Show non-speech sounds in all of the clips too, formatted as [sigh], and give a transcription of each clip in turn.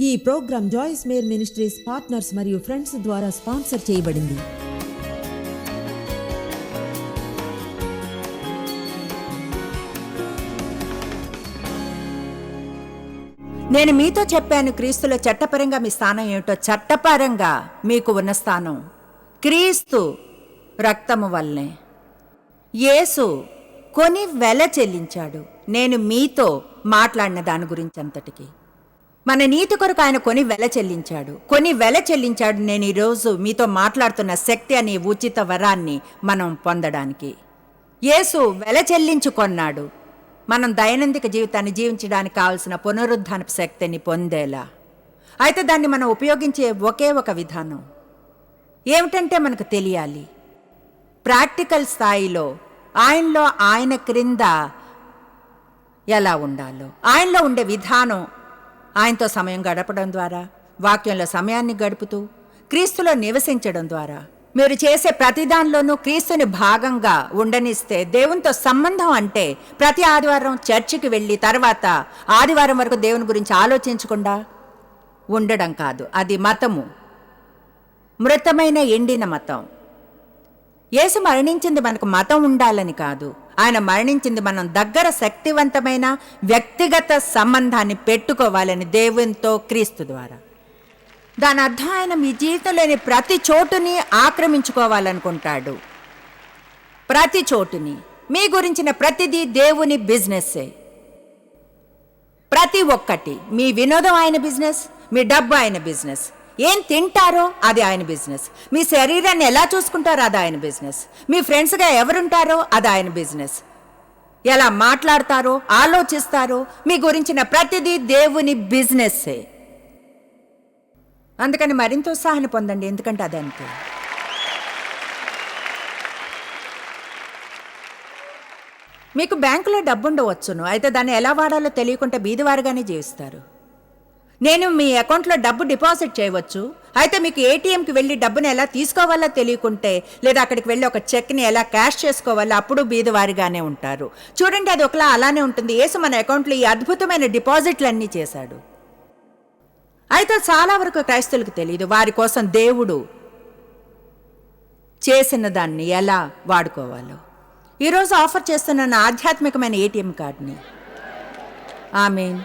ఈ program Joyce Meyer ministries partners మరియు friends ద్వారా స్పాన్సర్ చేయబడింది. నేను మీతో చెప్పాను క్రీస్తులో చట్టపరంగా మీ స్థానం ఏమిటో. చట్టపరంగా మీకు ఉన్న స్థానం క్రీస్తు రక్తము వల్లనే. యేసు కొని వెల చెల్లించాడు. నేను మీతో మాట్లాడిన దాని గురించి అంతటికి. మన నీతి కొరకు ఆయన కొని వెల చెల్లించాడు. కొని వెల చెల్లించాడు నేను ఈరోజు మీతో మాట్లాడుతున్న శక్తి అనే ఉచిత వరాన్ని మనం పొందడానికి. యేసు వెల చెల్లించు కొన్నాడు. మనం దైనందిక జీవితాన్ని జీవించడానికి కావలసిన పునరుద్ధానపు శక్తిని పొందేలా. అయితే దాన్ని మనం ఉపయోగించే ఒకే ఒక విధానం. ఏమిటంటే మనకు తెలియాలి. ప్రాక్టికల్ స్థాయిలో ఆయనలో ఆయన క్రింద ఎలా ఉండాలో. ఆయనలో ఉండే విధానం ఆయనతో సమయం గడపడం ద్వారా వాక్యంలో సమయాన్ని గడుపుతూ క్రీస్తులో నివసించడం ద్వారా. మీరు చేసే ప్రతిదానిలోనూ క్రీస్తుని భాగంగా ఉండనిస్తే దేవునితో సంబంధం అంటే ప్రతి ఆదివారం చర్చికి వెళ్ళి తర్వాత ఆదివారం వరకు దేవుని గురించి ఆలోచించకుండా ఉండడం కాదు. అది మతము. మృతమైన ఎండిన మతం. యేసు మరణించింది మనకు మతం ఉండాలని కాదు. ఆయన మరణించింది మనం దగ్గర శక్తివంతమైన వ్యక్తిగత సంబంధాన్ని పెట్టుకోవాలని దేవునితో క్రీస్తు ద్వారా. దాని అర్థం ఆయన మీ జీవితంలోని ప్రతి చోటుని ఆక్రమించుకోవాలనుకుంటాడు. ప్రతి చోటుని మీ గురించిన ప్రతిదీ దేవుని బిజినెస్సే. ప్రతి ఒక్కటి మీ వినోదం ఆయన బిజినెస్ మీ డబ్బు ఆయన బిజినెస్. ఏం తింటారో అది ఆయన బిజినెస్. మీ శరీరాన్ని ఎలా చూసుకుంటారో అది ఆయన బిజినెస్. మీ ఫ్రెండ్స్గా ఎవరుంటారో అది ఆయన బిజినెస్. ఎలా మాట్లాడతారో ఆలోచిస్తారో మీ గురించిన ప్రతిదీ దేవుని బిజినెస్సే. అందుకని మరింత ఉత్సాహాన్ని పొందండి ఎందుకంటే అది అంతే. మీకు బ్యాంకులో డబ్బు ఉండవచ్చును అయితే దాన్ని ఎలా వాడాలో తెలియకుండా బీదివారుగానే జీవిస్తారు. నేను మీ అకౌంట్లో డబ్బు డిపాజిట్ చేయవచ్చు. అయితే మీకు ఏటీఎంకి వెళ్ళి డబ్బుని ఎలా తీసుకోవాలో తెలియకుంటే లేదా అక్కడికి వెళ్ళి ఒక చెక్ని ఎలా క్యాష్ చేసుకోవాలో అప్పుడు బీదవారిగానే ఉంటారు. చూడండి అది ఒకలా అలానే ఉంటుంది. ఏసు మన అకౌంట్లో ఈ అద్భుతమైన డిపాజిట్లన్నీ చేశాడు. అయితే చాలా వరకు క్రైస్తవులకు తెలియదు వారి కోసం దేవుడు చేసిన దాన్ని ఎలా వాడుకోవాలో. ఈరోజు ఆఫర్ చేస్తున్న నా ఆధ్యాత్మికమైన ఏటీఎం కార్డుని. ఆమెన్.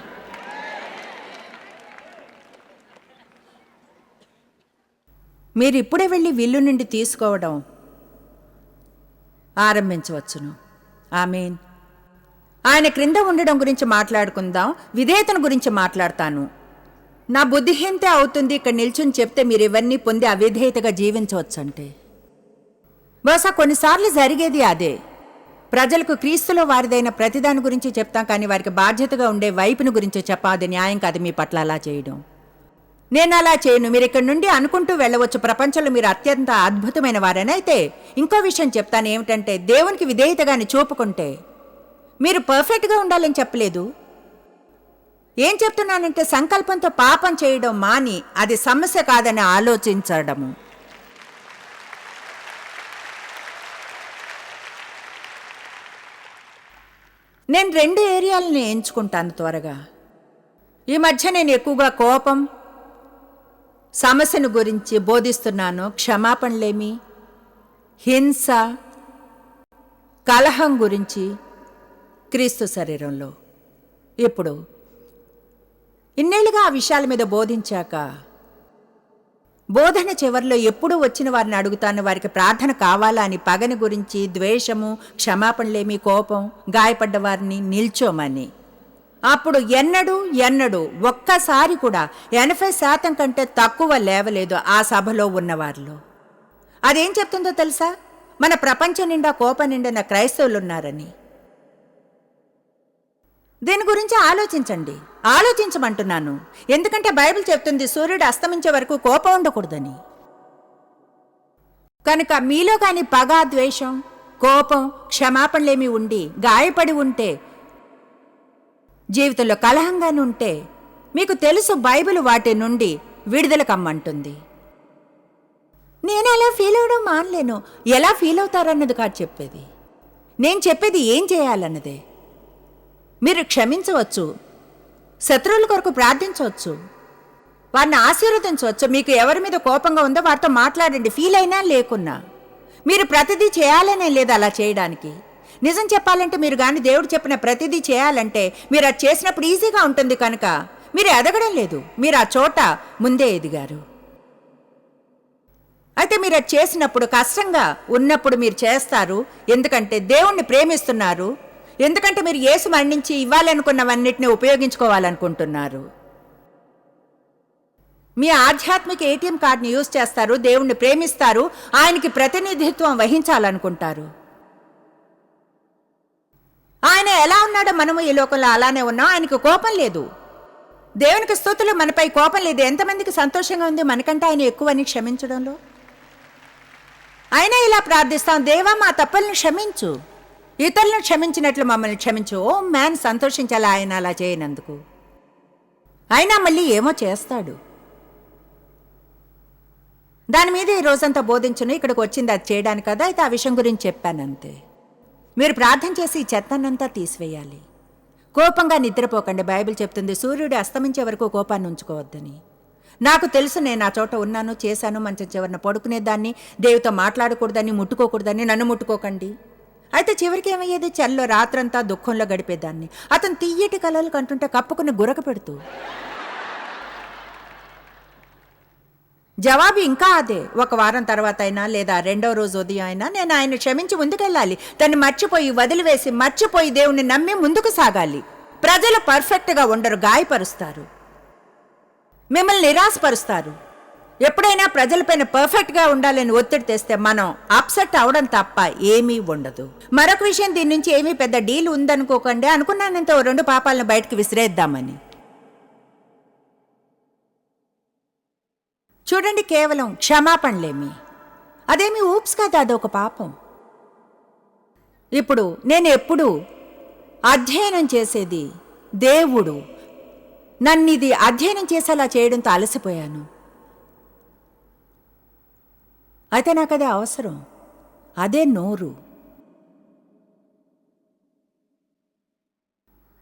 మీరిప్పుడే వెళ్ళి విల్లు నుండి తీసుకోవడం ఆరంభించవచ్చును. ఆమెన్. ఆయన క్రింద ఉండడం గురించి మాట్లాడుకుందాం. విధేయతను గురించి మాట్లాడతాను. నా బుద్ధిహీనతే అవుతుంది ఇక్కడ నిల్చుని చెప్తే మీరు ఇవన్నీ పొంది అవిధేయతగా జీవించవచ్చంటే. బహుశా కొన్నిసార్లు జరిగేది అదే. ప్రజలకు క్రీస్తులో వారిదైన ప్రతిదాని గురించి చెప్తాం కానీ వారికి బాధ్యతగా ఉండే వైపుని గురించి చెప్పాది న్యాయం కాదు మీ పట్ల అలా చేయడం. నేను అలా చేయను. మీరు ఇక్కడి నుండి అనుకుంటూ వెళ్ళవచ్చు. ప్రపంచంలో మీరు అత్యంత అద్భుతమైన వారని అయితే ఇంకో విషయం చెప్తాను ఏమిటంటే దేవునికి విధేయతగాని చూపుకుంటే మీరు పర్ఫెక్ట్గా ఉండాలని చెప్పలేదు. ఏం చెప్తున్నానంటే సంకల్పంతో పాపం చేయడం మాని అది సమస్య కాదని ఆలోచించడము. నేను రెండు ఏరియాలని ఎంచుకుంటాను త్వరగా. ఈ మధ్య నేను ఎక్కువగా కోపం సమస్యను గురించి బోధిస్తున్నాను. క్షమాపణలేమి? హింస కలహం గురించి క్రీస్తు శరీరంలో. ఇప్పుడు ఇన్నేళ్ళుగా ఆ విషయాల మీద బోధించాక బోధన చివరిలో ఎప్పుడూ వచ్చిన వారిని అడుగుతాను వారికి ప్రార్థన కావాలా అని పగని గురించి ద్వేషము క్షమాపణలేమి కోపం గాయపడ్డ వారిని నిల్చోమని. అప్పుడు ఎన్నడూ ఎన్నడూ ఒక్కసారి కూడా ఎనభై శాతం కంటే తక్కువ లేవలేదు ఆ సభలో ఉన్నవారిలో. అదేం చెప్తుందో తెలుసా? మన ప్రపంచం నిండా కోపం నిండిన క్రైస్తవులు ఉన్నారని దీని గురించి ఆలోచించండి. ఆలోచించమంటున్నాను. ఎందుకంటే బైబిల్ చెప్తుంది సూర్యుడు అస్తమించే వరకు కోపం ఉండకూడదని. కనుక మీలో కాని పగ ద్వేషం కోపం క్షమాపణలేమి ఉండి గాయపడి ఉంటే జీవితంలో కలహంగానుంటే మీకు తెలుసు బైబిల్ వాటి నుండి విడుదల కమ్మంటుంది. నేను అలా ఫీల్ అవడం మానలేను. ఎలా ఫీల్ అవుతారన్నది కాదు చెప్పేది. నేను చెప్పేది ఏం చేయాలన్నదే. మీరు క్షమించవచ్చు. శత్రువుల కొరకు ప్రార్థించవచ్చు. వారిని ఆశీర్వదించవచ్చు. మీకు ఎవరి మీద కోపంగా ఉందో వారితో మాట్లాడండి. ఫీల్ అయినా లేకున్నా. మీరు ప్రతిదీ చేయాలనే లేదు అలా చేయడానికి. నిజం చెప్పాలంటే మీరు కానీ దేవుడు చెప్పిన ప్రతిదీ చేయాలంటే మీరు అది చేసినప్పుడు ఈజీగా ఉంటుంది కనుక మీరు ఎదగడం లేదు. మీరు ఆ చోట ముందే ఎదిగారు. అయితే మీరు అది చేసినప్పుడు కష్టంగా ఉన్నప్పుడు మీరు చేస్తారు. ఎందుకంటే దేవుణ్ణి ప్రేమిస్తున్నారు. ఎందుకంటే మీరు ఏసు మరణించి ఇవ్వాలనుకున్నవన్నిటిని ఉపయోగించుకోవాలనుకుంటున్నారు. మీ ఆధ్యాత్మిక ఏటీఎం కార్డుని యూజ్ చేస్తారు. దేవుణ్ణి ప్రేమిస్తారు. ఆయనకి ప్రతినిధిత్వం వహించాలనుకుంటారు. ఆయన ఎలా ఉన్నాడో మనము ఈ లోకంలో అలానే ఉన్నాం. ఆయనకు కోపం లేదు. దేవునికి స్థుతులు మనపై కోపం లేదు. ఎంతమందికి సంతోషంగా ఉంది మనకంటే ఆయన ఎక్కువని క్షమించడంలో? అయినా ఇలా ప్రార్థిస్తాం దేవా మా తప్పులను క్షమించు. ఇతరులను క్షమించినట్లు మమ్మల్ని క్షమించు. ఓ మ్యాన్ సంతోషించాలి ఆయన అలా చేయనందుకు? అయినా మళ్ళీ ఏమో చేస్తాడు. దాని మీద ఈ రోజంతా బోధించను. ఇక్కడికి వచ్చింది అది చేయడానికి కదా. అయితే ఆ విషయం గురించి చెప్పాను అంతే మీరు ప్రార్థన చేసి చెత్తనంతా తీసివేయాలి. కోపంగా నిద్రపోకండి. బైబిల్ చెప్తుంది సూర్యుడు అస్తమించే వరకు కోపాన్ని ఉంచుకోవద్దని. నాకు తెలుసు నేను ఆ చోట ఉన్నాను చేశాను మంచి చివరిన పడుకునేదాన్ని దేవుతో మాట్లాడకూడదని ముట్టుకోకూడదని నన్ను ముట్టుకోకండి. అయితే చివరికి ఏమయ్యేది? చల్లో రాత్రంతా దుఃఖంలో గడిపేదాన్ని. అతను తీయటి కలలు కంటుంటే కప్పుకుని గురక పెడుతూ జవాబు ఇంకా అదే. ఒక వారం తర్వాత అయినా లేదా రెండో రోజు ఉదయం అయినా నేను ఆయన క్షమించి ముందుకెళ్ళాలి. దాన్ని మర్చిపోయి వదిలివేసి మర్చిపోయి దేవుణ్ణి నమ్మి ముందుకు సాగాలి. ప్రజలు పర్ఫెక్ట్గా ఉండరు గాయపరుస్తారు. మిమ్మల్ని నిరాశపరుస్తారు. ఎప్పుడైనా ప్రజలపైన పర్ఫెక్ట్గా ఉండాలని ఒత్తిడి తెస్తే మనం అప్సెట్ అవడం తప్ప ఏమీ ఉండదు. మరొక విషయం దీని నుంచి ఏమీ పెద్ద డీల్ ఉందనుకోకండి. అనుకున్నానంత ఓ రెండు పాపాలను బయటకు విసిరేద్దామని. చూడండి కేవలం క్షమాపణలేమి. అదేమి ఊప్స్ కదా అదొక పాపం. ఇప్పుడు నేను ఎప్పుడు అధ్యయనం చేసేది దేవుడు. నన్ను ఇది అధ్యయనం చేసేలా చేయడంతో అలసిపోయాను. అయితే నాకు అదే అవసరం. అదే నోరు.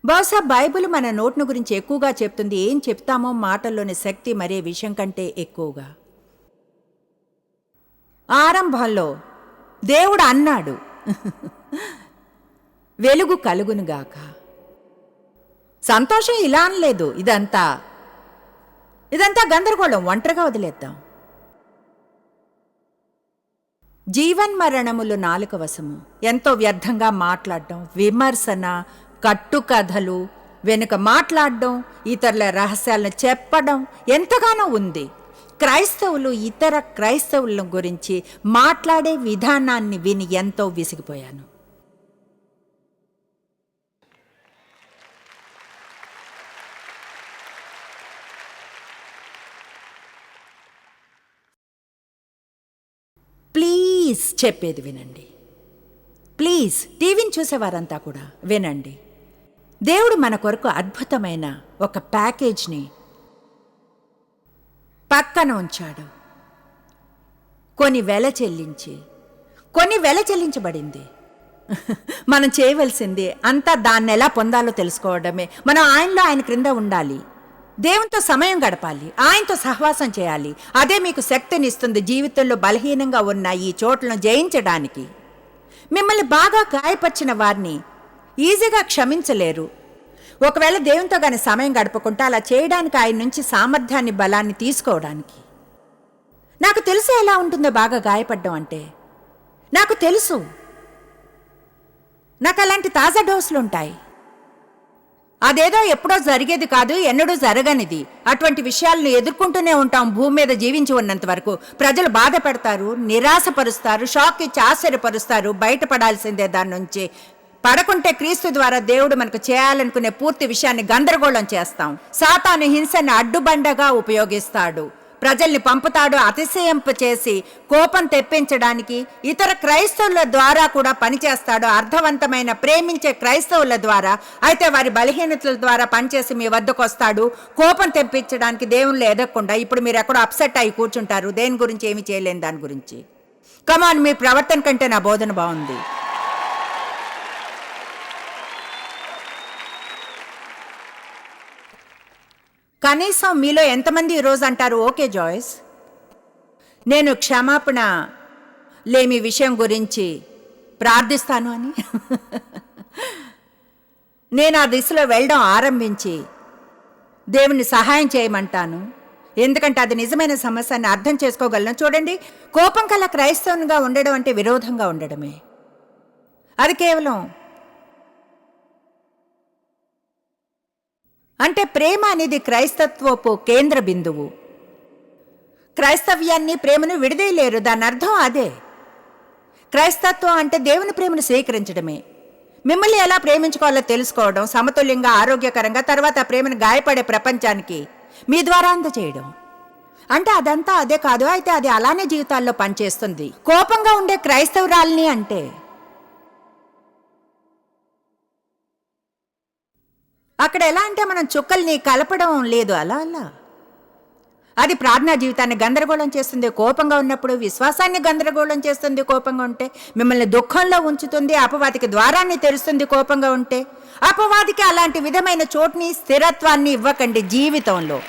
బహుశా బైబిల్ మన నోట్ను గురించి ఎక్కువగా చెప్తుంది. ఏం చెప్తామో మాటల్లోని శక్తి మరే విషయం కంటే ఎక్కువగా. ఆరంభంలో దేవుడు అన్నాడు వెలుగు కలుగునుగాక సంతోషం ఇలా అనలేదు. ఇదంతా ఇదంతా గందరగోళం. ఒంటరిగా వదిలేద్దాం. జీవన్మరణములు నాలుక వశము. ఎంతో వ్యర్థంగా మాట్లాడడం విమర్శన కట్టుకథలు వెనుక మాట్లాడడం ఇతరుల రహస్యాలను చెప్పడం ఎంతగానో ఉంది. క్రైస్తవులు ఇతర క్రైస్తవుల గురించి మాట్లాడే విధానాన్ని విని ఎంతో విసిగిపోయాను. ప్లీజ్ చెప్పేది వినండి. ప్లీజ్ టీవీని చూసేవారంతా కూడా వినండి. దేవుడు మన కొరకు అద్భుతమైన ఒక ప్యాకేజ్ని పక్కన ఉంచాడు. కొన్ని వెల చెల్లించి కొన్ని వెల చెల్లించబడింది. [laughs] మనం చేయవలసింది అంతా దాన్ని ఎలా పొందాలో తెలుసుకోవడమే. మనం ఆయనలో ఆయన క్రింద ఉండాలి. దేవునితో సమయం గడపాలి. ఆయనతో సహవాసం చేయాలి. అదే మీకు శక్తినిస్తుంది జీవితంలో బలహీనంగా ఉన్న ఈ చోట్లను జయించడానికి. మిమ్మల్ని బాగా గాయపరిచిన వారిని ఈజీగా క్షమించలేరు. ఒకవేళ దేవునితో గాని సమయం గడపకుంటే అలా చేయడానికి ఆయన నుంచి సామర్థ్యాన్ని బలాన్ని తీసుకోవడానికి. నాకు తెలుసు ఎలా ఉంటుందో బాగా గాయపడ్డం అంటే. నాకు తెలుసు. నాకు అలాంటి తాజా డోసులు ఉంటాయి. అదేదో ఎప్పుడో జరిగేది కాదు ఎన్నడూ జరగనిది. అటువంటి విషయాలను ఎదుర్కొంటూనే ఉంటాం భూమి మీద జీవించి ఉన్నంత వరకు. ప్రజలు బాధపడతారు నిరాశపరుస్తారు షాక్ ఇచ్చి ఆశ్చర్యపరుస్తారు బయటపడాల్సిందే దాని నుంచి. పడకుంటే క్రీస్తు ద్వారా దేవుడు మనకు చేయాలనుకునే పూర్తి విషయాన్ని గందరగోళం చేస్తాం. సాతాను హింసను అడ్డుబండగా ఉపయోగిస్తాడు. ప్రజల్ని పంపుతాడు అతిశయింప చేసి కోపం తెప్పించడానికి ఇతర క్రైస్తవుల ద్వారా కూడా పనిచేస్తాడు. అర్థవంతమైన ప్రేమించే క్రైస్తవుల ద్వారా అయితే వారి బలహీనతల ద్వారా పనిచేసి మీ వద్దకు వస్తాడు. కోపం తెప్పించడానికి దేవుళ్ళు ఎదగకుండా ఇప్పుడు మీరు ఎక్కడో అప్సెట్ అయి కూర్చుంటారు. దేని గురించి ఏమి చేయలేని దాని గురించి. కమాన్ మీ ప్రవర్తన కంటే నా బోధన బాగుంది. కనీసం మీలో ఎంతమంది ఈరోజు అంటారు ఓకే జాయిస్. నేను క్షమాపణ లేమి విషయం గురించి ప్రార్థిస్తాను అని. నేను ఆ దిశలో వెళ్ళడం ఆరంభించి దేవుని సహాయం చేయమంటాను. ఎందుకంటే అది నిజమైన సమస్యని అర్థం చేసుకోగలను. చూడండి కోపం కల క్రైస్తవునిగా ఉండడం అంటే విరోధంగా ఉండడమే. అది కేవలం అంటే ప్రేమ అనేది క్రైస్తత్వపు కేంద్ర బిందువు. క్రైస్తవ్యాన్ని ప్రేమను విడదీయలేరు దాని అర్థం అదే. క్రైస్తత్వం అంటే దేవుని ప్రేమను స్వీకరించడమే. మిమ్మల్ని ఎలా ప్రేమించుకోవాలో తెలుసుకోవడం సమతుల్యంగా ఆరోగ్యకరంగా తర్వాత ప్రేమను గాయపడే ప్రపంచానికి మీ ద్వారా అందచేయడం. అంటే అదంతా అదే కాదు అయితే అది అలానే జీవితాల్లో పనిచేస్తుంది. కోపంగా ఉండే క్రైస్తవురాల్ని అంటే అక్కడ ఎలా అంటే మనం చుక్కల్ని కలపడం లేదు. అలా అలా. అది ప్రార్థనా జీవితాన్ని గందరగోళం చేస్తుంది. కోపంగా ఉన్నప్పుడు విశ్వాసాన్ని గందరగోళం చేస్తుంది కోపంగా ఉంటే మిమ్మల్ని దుఃఖంలో ఉంచుతుంది అపవాదికి ద్వారాన్ని తెరుస్తుంది కోపంగా ఉంటే. అపవాదికి అలాంటి విధమైన చోటుని స్థిరత్వాన్ని ఇవ్వకండి జీవితంలో.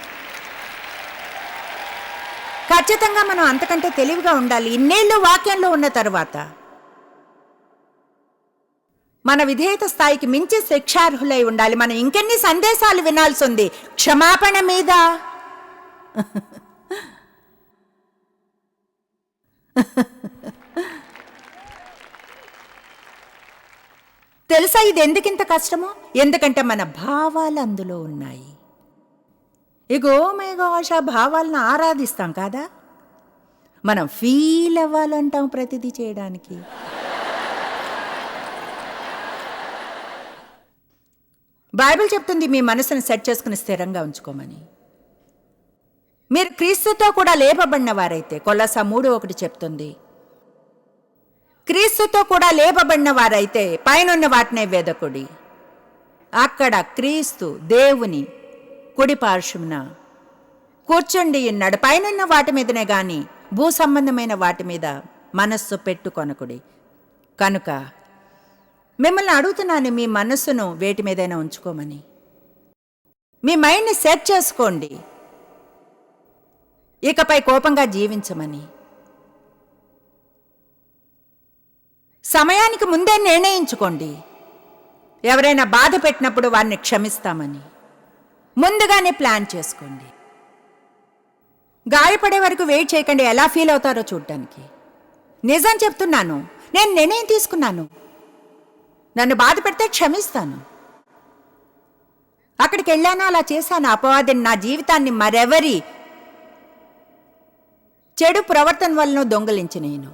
ఖచ్చితంగా మనం అంతకంటే తెలివిగా ఉండాలి. ఇన్నేళ్ళు వాక్యంలో ఉన్న తర్వాత. మన విధేయత స్థాయికి మించి శిక్షార్హులై ఉండాలి. మనం ఇంకెన్ని సందేశాలు వినాల్సి ఉంది క్షమాపణ మీద. తెలుసా ఇది ఎందుకింత కష్టమో? ఎందుకంటే మన భావాలు అందులో ఉన్నాయి. ఇగో మై గోష భావాలను ఆరాధిస్తాం కాదా? మనం ఫీల్ అవ్వాలంటాం ప్రతిదీ చేయడానికి. బైబిల్ చెప్తుంది మీ మనసును సెట్ చేసుకుని స్థిరంగా ఉంచుకోమని. మీరు క్రీస్తుతో కూడా లేపబడిన వారైతే కొలస మూడు ఒకటి చెప్తుంది. క్రీస్తుతో కూడా లేపబడిన వారైతే పైనున్న వాటినే వేదకుడి. అక్కడ క్రీస్తు దేవుని కుడి పార్శ్వమున కూర్చుండి ఉన్నాడు. పైనున్న వాటి మీదనే గాని భూ సంబంధమైన వాటి మీద మనస్సు పెట్టుకొనకుడి. కనుక మిమ్మల్ని అడుగుతున్నాను మీ మనస్సును వేటి మీదైనా ఉంచుకోమని. మీ మైండ్ని సెట్ చేసుకోండి. ఇకపై కోపంగా జీవించమని. సమయానికి ముందే నిర్ణయించుకోండి. ఎవరైనా బాధ పెట్టినప్పుడు వారిని క్షమిస్తామని. ముందుగానే ప్లాన్ చేసుకోండి. గాయపడే వరకు వెయిట్ చేయకండి ఎలా ఫీల్ అవుతారో చూడటానికి నిజం చెప్తున్నాను నేను నిర్ణయం తీసుకున్నాను. నన్ను బాధ పెడితే క్షమిస్తాను. అక్కడికి వెళ్ళాను అలా చేశాను? అపవాదిని నా జీవితాన్ని మరెవరి చెడు ప్రవర్తన వలన దొంగలించి నేను.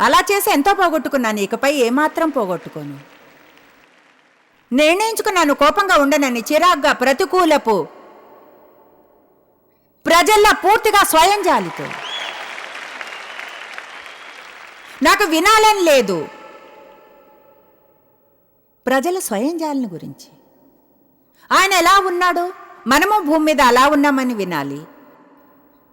అలా చేసి ఎంతో పోగొట్టుకున్నాను ఇకపై ఏమాత్రం పోగొట్టుకోను. నిర్ణయించుకున్నాను కోపంగా ఉండనని చిరాగ్గా ప్రతికూలపు ప్రజల్లా పూర్తిగా స్వయం జాలితో నాకు వినాలని లేదు. ప్రజల స్వయంజాలని గురించి. ఆయన ఎలా ఉన్నాడు? మనము భూమి మీద అలా ఉన్నామని వినాలి.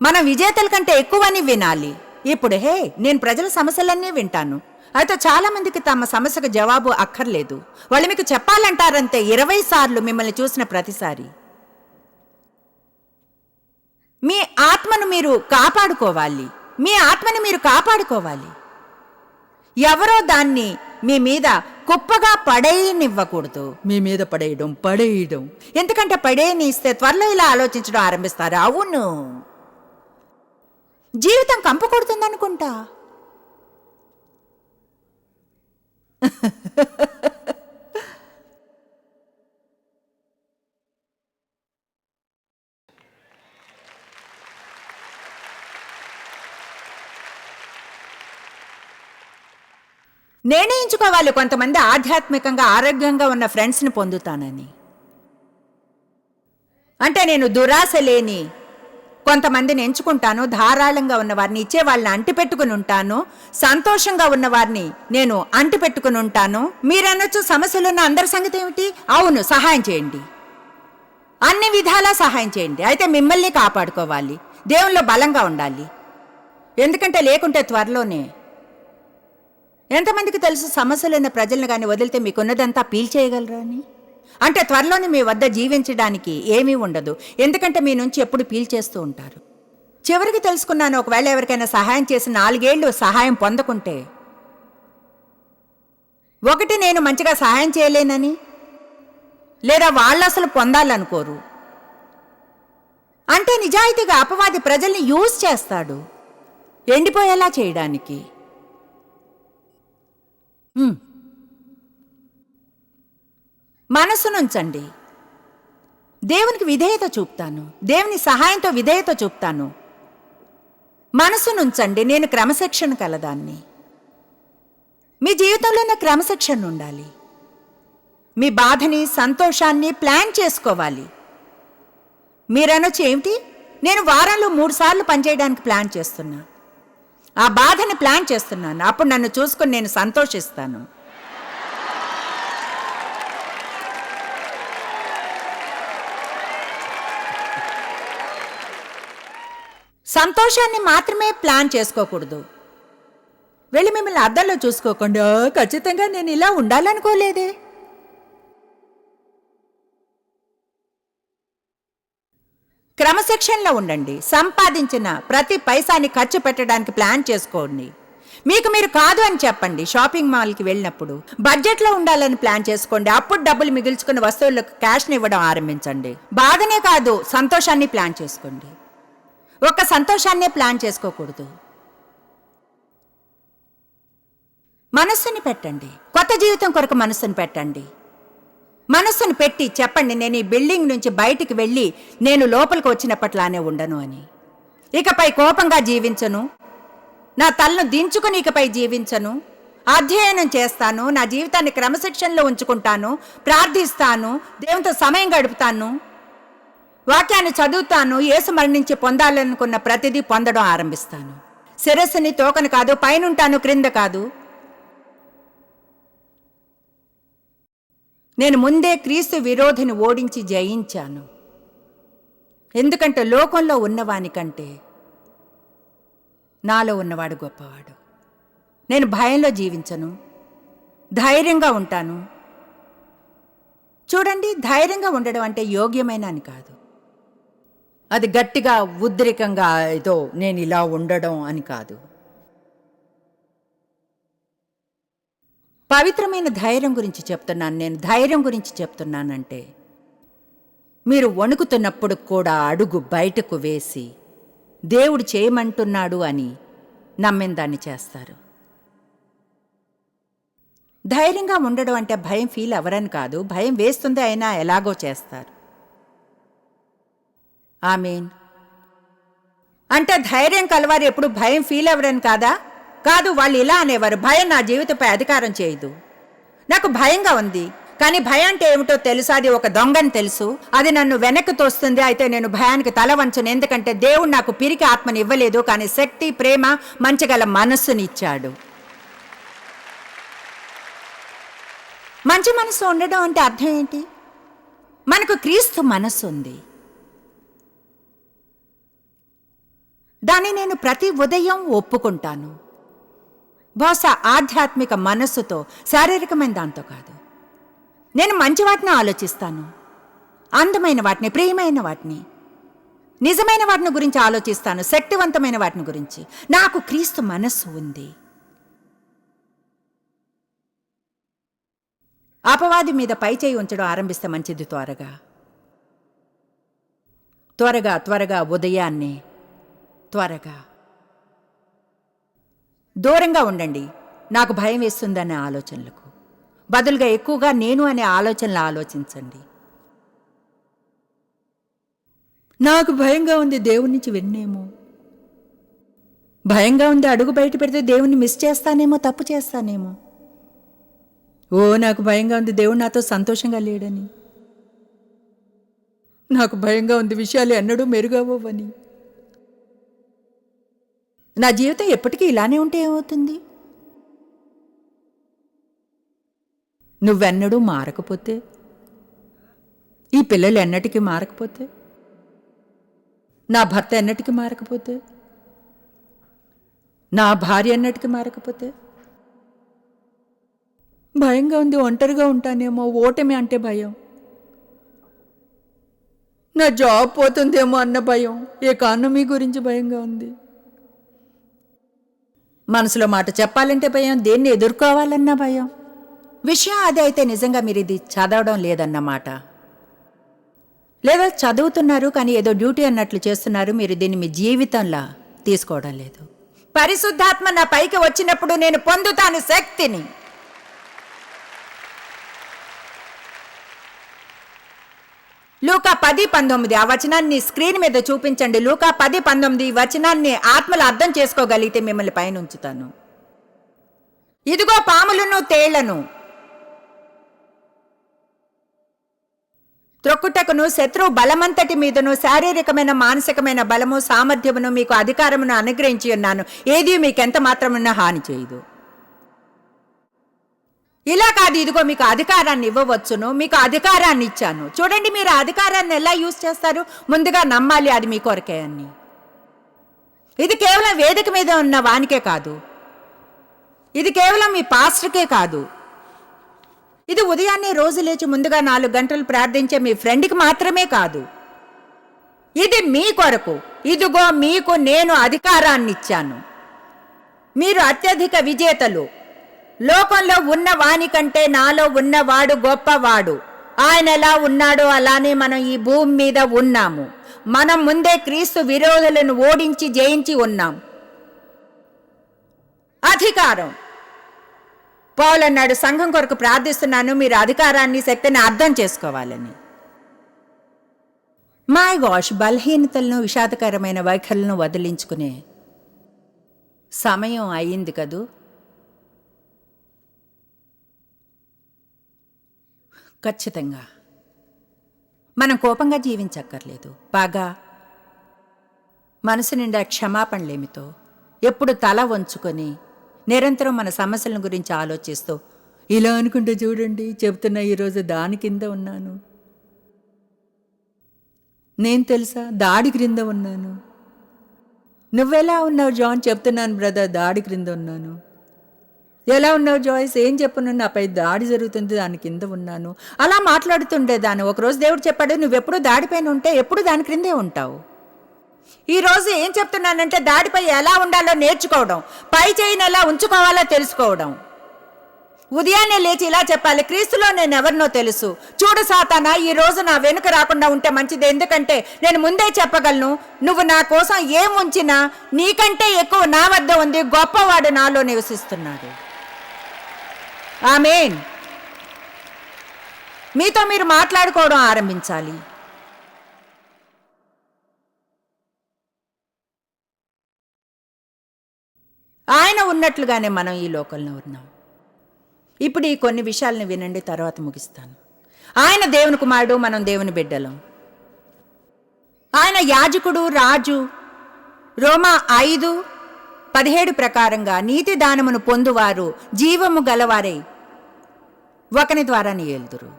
మనం విజేతల కంటే ఎక్కువని వినాలి. ఇప్పుడు హే నేను ప్రజల సమస్యలన్నీ వింటాను. అయితే చాలామందికి తమ సమస్యకు జవాబు అక్కర్లేదు. వాళ్ళు మీకు చెప్పాలంటారంతే ఇరవై సార్లు మిమ్మల్ని చూసిన ప్రతిసారి. మీ ఆత్మను మీరు కాపాడుకోవాలి. మీ ఆత్మని మీరు కాపాడుకోవాలి. ఎవరో దాన్ని మీ మీద కుప్పగా పడేయనివ్వకూడదు. మీ మీద పడేయడం పడేయడం. ఎందుకంటే పడేయనిస్తే త్వరలో ఇలా ఆలోచించడం ఆరంభిస్తారు. అవును. జీవితం కంపు కొడుతుందనుకుంటా. [laughs] నిర్ణయించుకోవాలి కొంతమంది ఆధ్యాత్మికంగా ఆరోగ్యంగా ఉన్న ఫ్రెండ్స్ని పొందుతానని. అంటే నేను దురాశ లేని కొంతమందిని ఎంచుకుంటాను ధారాళంగా ఉన్న వారిని ఇచ్చే వాళ్ళని అంటిపెట్టుకుని ఉంటాను సంతోషంగా ఉన్న వారిని నేను అంటిపెట్టుకుని ఉంటాను. మీరనొచ్చు సమస్యలున్న అందరి సంగతి ఏమిటి? అవును సహాయం చేయండి. అన్ని విధాలా సహాయం చేయండి. అయితే మిమ్మల్ని కాపాడుకోవాలి. దేవుల్లో బలంగా ఉండాలి. ఎందుకంటే లేకుంటే త్వరలోనే ఎంతమందికి తెలుసు సమస్యలైన ప్రజలను కానీ వదిలితే మీకున్నదంతా పీల్ చేయగలరా అని? అంటే త్వరలోనే మీ వద్ద జీవించడానికి ఏమీ ఉండదు. ఎందుకంటే మీ నుంచి ఎప్పుడు పీల్చేస్తూ ఉంటారు. చివరికి తెలుసుకున్నాను ఒకవేళ ఎవరికైనా సహాయం చేసి నాలుగేళ్ళు సహాయం పొందకుంటే. ఒకటి నేను మంచిగా సహాయం చేయలేనని? లేదా వాళ్ళు అసలు పొందాలనుకోరు? అంటే నిజాయితీగా అపవాది ప్రజల్ని యూజ్ చేస్తాడు. ఎండిపోయేలా చేయడానికి. మనసునుంచండి దేవునికి విధేయత చూపుతాను. దేవుని సహాయంతో విధేయత చూపుతాను. మనసునుంచండి నేను క్రమశిక్షణ కలదాన్ని. మీ జీవితంలోనే క్రమశిక్షణ ఉండాలి. మీ బాధని సంతోషాన్ని ప్లాన్ చేసుకోవాలి. మీరనొచ్చి ఏమిటి నేను వారంలో మూడు సార్లు పనిచేయడానికి ప్లాన్ చేస్తున్నా. ఆ బాధని ప్లాన్ చేస్తున్నాను. అప్పుడు నన్ను చూసుకుని నేను సంతోషిస్తాను. సంతోషాన్ని మాత్రమే ప్లాన్ చేసుకోకూడదు. వెళ్ళి మిమ్మల్ని అద్దంలో చూసుకోకుండా. ఖచ్చితంగా నేను ఇలా ఉండాలనుకోలేదే. క్రమశిక్షణలో ఉండండి. సంపాదించిన ప్రతి పైసాని ఖర్చు పెట్టడానికి ప్లాన్ చేసుకోండి. మీకు మీరు కాదు అని చెప్పండి. షాపింగ్ మాల్కి వెళ్ళినప్పుడు బడ్జెట్లో ఉండాలని ప్లాన్ చేసుకోండి. అప్పుడు డబ్బులు మిగిల్చుకున్న వస్తువులకు క్యాష్ని ఇవ్వడం ఆరంభించండి. బాధనే కాదు సంతోషాన్ని ప్లాన్ చేసుకోండి. ఒక సంతోషాన్నే ప్లాన్ చేసుకోకూడదు. మనస్సుని పెట్టండి. కొత్త జీవితం కొరకు మనస్సుని పెట్టండి. మనస్సును పెట్టి చెప్పండి నేను ఈ బిల్డింగ్ నుంచి బయటికి వెళ్ళి నేను లోపలికి వచ్చినప్పట్లానే ఉండను అని. ఇకపై కోపంగా జీవించను. నా తలను దించుకుని ఇకపై జీవించను. అధ్యయనం చేస్తాను నా జీవితాన్ని క్రమశిక్షణలో ఉంచుకుంటాను ప్రార్థిస్తాను దేవునితో సమయం గడుపుతాను. వాక్యాన్ని చదువుతాను ఏసు మరణించి పొందాలనుకున్న ప్రతిదీ పొందడం ఆరంభిస్తాను. శిరస్సుని తోకను కాదు పైనుంటాను క్రింద కాదు. నేను ముందే క్రీస్తు విరోధిని ఓడించి జయించాను. ఎందుకంటే లోకంలో ఉన్నవానికంటే నాలో ఉన్నవాడు గొప్పవాడు. నేను భయంలో జీవించను. ధైర్యంగా ఉంటాను. చూడండి ధైర్యంగా ఉండడం అంటే యోగ్యమైన అని కాదు. అది గట్టిగా ఉద్రికంగా ఏదో నేను ఇలా ఉండడం అని కాదు. పవిత్రమైన ధైర్యం గురించి చెప్తున్నాను నేను. ధైర్యం గురించి చెప్తున్నానంటే మీరు వణుకుతున్నప్పుడు కూడా అడుగు బయటకు వేసి దేవుడు చేయమంటున్నాడు అని నమ్మిన దాన్ని చేస్తారు. ధైర్యంగా ఉండడం అంటే భయం ఫీల్ అవ్వరని కాదు. భయం వేస్తుంది అయినా ఎలాగో చేస్తారు. ఆమెన్. అంటే ధైర్యం కలవారు ఎప్పుడు భయం ఫీల్ అవ్వరని కాదా? కాదు వాళ్ళు ఇలా అనేవారు భయం నా జీవితంపై అధికారం చేయదు. నాకు భయంగా ఉంది కానీ భయం అంటే ఏమిటో తెలుసు? అది ఒక దొంగని తెలుసు. అది నన్ను వెనక్కి తోస్తుంది అయితే నేను భయానికి తల వంచను. ఎందుకంటే దేవుడు నాకు పిరికి ఆత్మని ఇవ్వలేదు కానీ శక్తి ప్రేమ మంచిగల మనస్సుని ఇచ్చాడు మంచి మనసు ఉండడం అంటే అర్థం ఏంటి? మనకు క్రీస్తు మనస్సు ఉంది. దాన్ని నేను ప్రతి ఉదయం ఒప్పుకుంటాను. బహుశా ఆధ్యాత్మిక మనస్సుతో శారీరకమైన దాంతో కాదు. నేను మంచి వాటిని ఆలోచిస్తాను. అందమైన వాటిని ప్రియమైన వాటిని. నిజమైన వాటిని గురించి ఆలోచిస్తాను శక్తివంతమైన వాటిని గురించి. నాకు క్రీస్తు మనస్సు ఉంది. అపవాది మీద పై చేయి ఉంచడం ఆరంభిస్తే మంచిది త్వరగా. త్వరగా త్వరగా ఉదయాన్నే. త్వరగా. దూరంగా ఉండండి. నాకు భయం వేస్తుందనే ఆలోచనలకు. బదులుగా ఎక్కువగా నేను అనే ఆలోచనలు ఆలోచించండి. నాకు భయంగా ఉంది దేవుడి నుంచి విన్నేమో. భయంగా ఉంది అడుగు బయట పెడితే దేవుణ్ణి మిస్ చేస్తానేమో తప్పు చేస్తానేమో. ఓ నాకు భయంగా ఉంది దేవుడు నాతో సంతోషంగా లేడని. నాకు భయంగా ఉంది విషయాలు ఎన్నడూ మెరుగవ్వని నా జీవితం ఎప్పటికీ ఇలానే ఉంటే ఏమవుతుంది? నువ్వెన్నడూ మారకపోతే? ఈ పిల్లలు ఎన్నటికీ మారకపోతే? నా భర్త ఎన్నటికీ మారకపోతే? నా భార్య ఎన్నటికీ మారకపోతే? భయంగా ఉంది ఒంటరిగా ఉంటానేమో ఓటమి అంటే భయం. నా జాబ్ పోతుందేమో అన్న భయం. ఎకానమీ గురించి భయంగా ఉంది? మనసులో మాట చెప్పాలంటే భయం దేన్ని ఎదుర్కోవాలన్నా భయం. విషయం అదే అయితే నిజంగా మీరు ఇది చదవడం లేదన్నమాట. లేదా చదువుతున్నారు కానీ ఏదో డ్యూటీ అన్నట్లు చేస్తున్నారు మీరు దీన్ని మీ జీవితంలా తీసుకోవడం లేదు. పరిశుద్ధాత్మ నా పైకి వచ్చినప్పుడు నేను పొందుతాను శక్తిని. లూకా పది పంతొమ్మిది. ఆ వచనాన్ని స్క్రీన్ మీద చూపించండి. లూకా పది పంతొమ్మిది. ఈ వచనాన్ని ఆత్మలు అర్థం చేసుకోగలిగితే మిమ్మల్ని పైన ఉంచుతాను ఇదిగో పాములను తేళ్ళను. త్రొక్కుటకును శత్రువు బలమంతటి మీదను శారీరకమైన మానసికమైన బలము సామర్థ్యమును మీకు అధికారమును అనుగ్రహించి ఉన్నాను. ఏది మీకెంత మాత్రమున్నా హాని చేయదు. ఇలా కాదు ఇదిగో మీకు అధికారాన్ని ఇవ్వవచ్చును మీకు అధికారాన్ని ఇచ్చాను. చూడండి మీరు అధికారాన్ని ఎలా యూజ్ చేస్తారు? ముందుగా నమ్మాలి అది మీ కొరకే అని. ఇది కేవలం వేదిక మీద ఉన్న వానికే కాదు. ఇది కేవలం మీ పాస్టర్కే కాదు. ఇది ఉదయాన్నే రోజు లేచి ముందుగా నాలుగు గంటలు ప్రార్థించే మీ ఫ్రెండ్కి మాత్రమే కాదు. ఇది మీ కొరకు. ఇదిగో మీకు నేను అధికారాన్ని ఇచ్చాను. మీరు అత్యధిక విజేతలు. లోకంలో ఉన్న వాని కంటే నాలో ఉన్నవాడు గొప్పవాడు. ఆయన ఎలా ఉన్నాడో అలానే మనం ఈ భూమి మీద ఉన్నాము. మనం ముందే క్రీస్తు విరోధులను ఓడించి జయించి ఉన్నాం. అధికారం. పౌల్ అన్నాడు సంఘం కొరకు ప్రార్థిస్తున్నాను మీరు అధికారాన్ని శక్తిని అర్థం చేసుకోవాలని. మై వాష్ బలహీనతలను విషాదకరమైన వైఖరులను వదిలించుకునే సమయం అయింది కదూ? ఖచ్చితంగా. మనం కోపంగా జీవించక్కర్లేదు. బాగా. మనసు నిండా క్షమాపణలేమితో ఎప్పుడు తల వంచుకొని నిరంతరం మన సమస్యల గురించి ఆలోచిస్తూ ఇలా అనుకుంటే చూడండి చెప్తున్నా ఈరోజు దాని కింద ఉన్నాను. నేను తెలుసా దాడి క్రింద ఉన్నాను. నువ్వెలా ఉన్నావు జాన్? చెప్తున్నాను బ్రదర్ దాడి క్రింద ఉన్నాను. ఎలా ఉన్నావు జాయిస్? ఏం చెప్పను నాపై దాడి జరుగుతుంది దాని కింద ఉన్నాను. అలా మాట్లాడుతుండేదాన్ని ఒకరోజు దేవుడు చెప్పాడు నువ్వెప్పుడు దాడిపైన ఉంటే ఎప్పుడు దాని క్రిందే ఉంటావు. ఈరోజు ఏం చెప్తున్నానంటే దాడిపై ఎలా ఉండాలో నేర్చుకోవడం పై చేయిని ఎలా ఉంచుకోవాలో తెలుసుకోవడం. ఉదయాన్నే లేచి ఇలా చెప్పాలి క్రీస్తులో నేను ఎవరినో తెలుసు. చూడు సాతానా ఈ రోజు నా వెనుక రాకుండా ఉంటే మంచిది. ఎందుకంటే నేను ముందే చెప్పగలను నువ్వు నా కోసం ఏం ఉంచినా నీకంటే ఎక్కువ నా వద్ద ఉంది గొప్పవాడు నాలో నివసిస్తున్నాడు. ఆమెన్. మీతో మీరు మాట్లాడుకోవడం ఆరంభించాలి. ఆయన ఉన్నట్లుగానే మనం ఈ లోకంలో ఉన్నాం. ఇప్పుడు ఈ కొన్ని విషయాలను వినండి తర్వాత ముగిస్తాను. ఆయన దేవుని కుమారుడు మనం దేవుని బిడ్డలం. ఆయన యాజకుడు రాజు రోమా ఐదు పదిహేడు ప్రకారంగా నీతి దానమును పొందువారు జీవము గలవారై. ఒకని ద్వారానే ఏలుదురు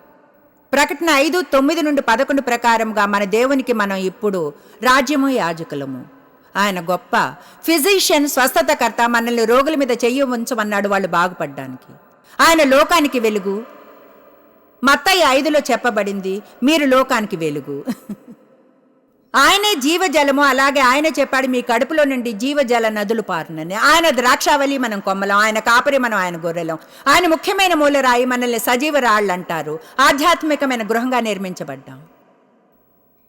ప్రకటన ఐదు తొమ్మిది నుండి పదకొండు ప్రకారంగా మన దేవునికి మనం ఇప్పుడు రాజ్యము యాజకులము. ఆయన గొప్ప ఫిజిషియన్ స్వస్థతకర్త మనల్ని రోగుల మీద చెయ్యి ఉంచమన్నాడు వాళ్ళు బాగుపడ్డానికి. ఆయన లోకానికి వెలుగు. మత్తయ్య ఐదులో చెప్పబడింది మీరు లోకానికి వెలుగు. ఆయనే జీవజలము అలాగే ఆయన చెప్పాడు మీ కడుపులో నుండి జీవజల నదులు పారునని ఆయన ద్రాక్షావళి మనం కొమ్మలం ఆయన కాపరి మనం ఆయన గొర్రెలం. ఆయన ముఖ్యమైన మూలరాయి మనల్ని సజీవ రాళ్ళు అంటారు ఆధ్యాత్మికమైన గృహంగా నిర్మించబడ్డాం.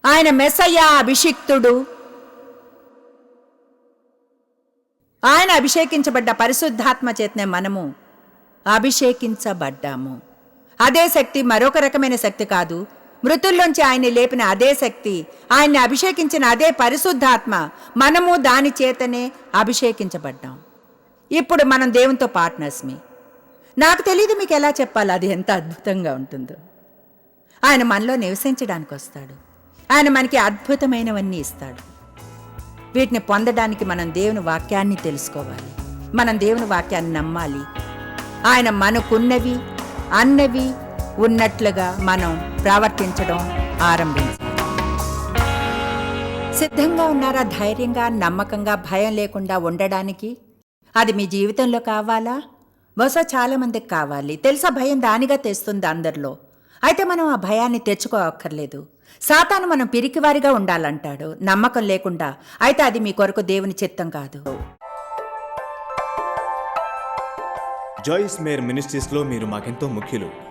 ఆయన మెస్సయ్య అభిషిక్తుడు. ఆయన అభిషేకించబడ్డ పరిశుద్ధాత్మ చేతనే మనము అభిషేకించబడ్డాము. అదే శక్తి మరొక రకమైన శక్తి కాదు మృతుల్లోంచి ఆయన్ని లేపిన అదే శక్తి ఆయన్ని అభిషేకించిన అదే పరిశుద్ధాత్మ మనము దాని చేతనే అభిషేకించబడ్డాం. ఇప్పుడు మనం దేవునితో పార్ట్నర్స్మి. నాకు తెలియదు మీకు ఎలా చెప్పాలి అది ఎంత అద్భుతంగా ఉంటుందో. ఆయన మనలో నివసించడానికి వస్తాడు. ఆయన మనకి అద్భుతమైనవన్నీ ఇస్తాడు. వీటిని పొందడానికి మనం దేవుని వాక్యాన్ని తెలుసుకోవాలి. మనం దేవుని వాక్యాన్ని నమ్మాలి. ఆయన మనకున్నవి అన్నవి ఉన్నట్లుగా మనం ప్రవర్తించడం ఆరంభించాలి సిద్ధంగా ఉన్నారా? ధైర్యంగా నమ్మకంగా భయం లేకుండా ఉండడానికి? అది మీ జీవితంలో కావాలా? బహుశా చాలామందికి కావాలి. తెలుసా భయం దానిగా తెస్తుంది అందరిలో. అయితే మనం ఆ భయాన్ని తెచ్చుకోవక్కర్లేదు సాతాను మనం పిరికివారిగా ఉండాలంటాడు. నమ్మకం లేకుండా. అయితే అది మీ కొరకు దేవుని చిత్తం కాదు. జాయిస్ మేర్ మినిస్ట్రీస్లో మీరు మాకెంతో ముఖ్యులు.